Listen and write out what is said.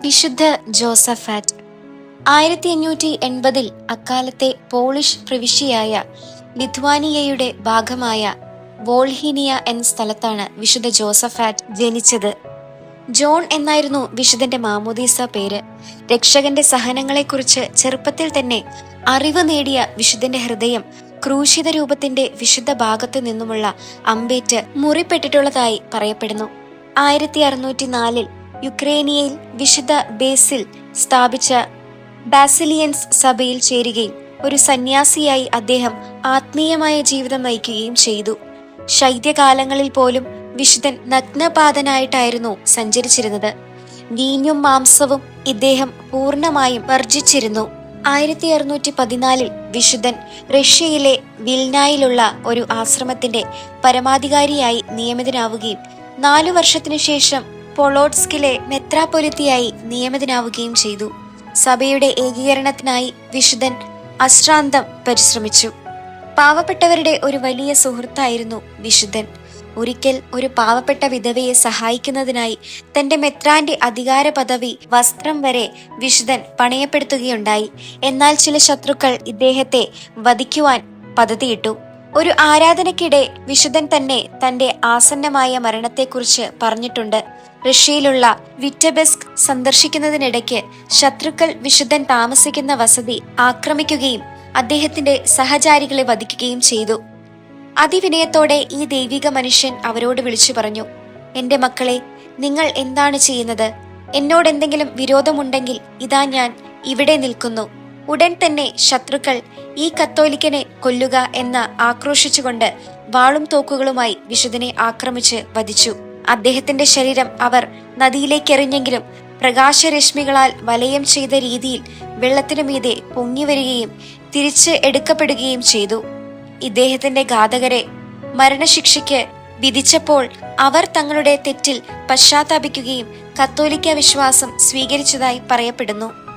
വിശുദ്ധ ജോസഫാറ്റ്. ആയിരത്തി അഞ്ഞൂറ്റി എൺപതിൽ അക്കാലത്തെ പോളിഷ് പ്രവിശ്യയായ ലിത്വാനിയയുടെ ഭാഗമായ വോൾഹീനിയ എന്ന സ്ഥലത്താണ് വിശുദ്ധ ജോസഫാറ്റ് ജനിച്ചത്. ജോൺ എന്നായിരുന്നു വിശുദ്ധന്റെ മാമോദീസ പേര്. രക്ഷകന്റെ സഹനങ്ങളെക്കുറിച്ച് ചെറുപ്പത്തിൽ തന്നെ അറിവ് നേടിയ വിശുദ്ധന്റെ ഹൃദയം ക്രൂശിത രൂപത്തിന്റെ വിശുദ്ധ ഭാഗത്തു നിന്നുമുള്ള അമ്പേറ്റ് മുറിപ്പെട്ടിട്ടുള്ളതായി പറയപ്പെടുന്നു. ആയിരത്തി അറുന്നൂറ്റി നാലിൽ യുക്രേനിയയിൽ വിശുദ്ധ ബേസിൽ സ്ഥാപിച്ച ബാസിലിയൻസ് സഭയിൽ ചേരുകയും ഒരു സന്യാസിയായി അദ്ദേഹം ആത്മീയമായ ജീവിതം നയിക്കുകയും ചെയ്തു. ശൈത്യകാലങ്ങളിൽ പോലും വിശുദ്ധൻ നഗ്നപാതനായിട്ടായിരുന്നു സഞ്ചരിച്ചിരുന്നത്. വീഞ്ഞും മാംസവും ഇദ്ദേഹം പൂർണമായും വർജിച്ചിരുന്നു. ആയിരത്തി അറുന്നൂറ്റി പതിനാലിൽ വിശുദ്ധൻ റഷ്യയിലെ വിൽനായിലുള്ള ഒരു ആശ്രമത്തിന്റെ പരമാധികാരിയായി നിയമിതനാവുകയും നാലു വർഷത്തിനു ശേഷം പൊളോട്സ്കിലെ മെത്രാപൊലിത്തിയായി നിയമിതനാവുകയും ചെയ്തു. സഭയുടെ ഏകീകരണത്തിനായി വിശുദ്ധൻ അശ്രാന്തം പരിശ്രമിച്ചു. പാവപ്പെട്ടവരുടെ ഒരു വലിയ സുഹൃത്തായിരുന്നു വിശുദ്ധൻ. ഒരിക്കൽ ഒരു പാവപ്പെട്ട വിധവയെ സഹായിക്കുന്നതിനായി തന്റെ മെത്രാന്റെ അധികാര പദവി വസ്ത്രം വരെ വിശുദ്ധൻ പണയപ്പെടുത്തുകയുണ്ടായി. എന്നാൽ ചില ശത്രുക്കൾ ഇദ്ദേഹത്തെ വധിക്കുവാൻ പദ്ധതിയിട്ടു. ഒരു ആരാധനയ്ക്കിടെ വിശുദ്ധൻ തന്നെ തന്റെ ആസന്നമായ മരണത്തെക്കുറിച്ച് പറഞ്ഞിട്ടുണ്ട്. റഷ്യയിലുള്ള വിറ്റബെസ്ക് സന്ദർശിക്കുന്നതിനിടയ്ക്ക് ശത്രുക്കൾ വിശുദ്ധൻ താമസിക്കുന്ന വസതി ആക്രമിക്കുകയും അദ്ദേഹത്തിന്റെ സഹചാരികളെ വധിക്കുകയും ചെയ്തു. അതിവിനയത്തോടെ ഈ ദൈവിക മനുഷ്യൻ അവരോട് വിളിച്ചു പറഞ്ഞു എന്റെ മക്കളെ നിങ്ങൾ എന്താണ് ചെയ്യുന്നത്? എന്നോട് എന്തെങ്കിലും വിരോധമുണ്ടെങ്കിൽ ഇതാ ഞാൻ ഇവിടെ നിൽക്കുന്നു. ഉടൻ തന്നെ ശത്രുക്കൾ ഈ കത്തോലിക്കനെ കൊല്ലുക എന്ന് ആക്രോശിച്ചുകൊണ്ട് വാളും തോക്കുകളുമായി വിശുദ്ധനെ ആക്രമിച്ച് വധിച്ചു. അദ്ദേഹത്തിന്റെ ശരീരം അവർ നദിയിലേക്ക് എറിഞ്ഞെങ്കിലും പ്രകാശരശ്മികളാൽ വലയം ചെയ്ത രീതിയിൽ വെള്ളത്തിനു മീതെ പൊങ്ങിവരികയും തിരിച്ച് എടുക്കപ്പെടുകയും ചെയ്തു. ഇദ്ദേഹത്തിന്റെ ഘാതകരെ മരണശിക്ഷയ്ക്ക് വിധിച്ചപ്പോൾ അവർ തങ്ങളുടെ തെറ്റിൽ പശ്ചാത്താപിക്കുകയും കത്തോലിക്ക വിശ്വാസം സ്വീകരിച്ചതായി പറയപ്പെടുന്നു.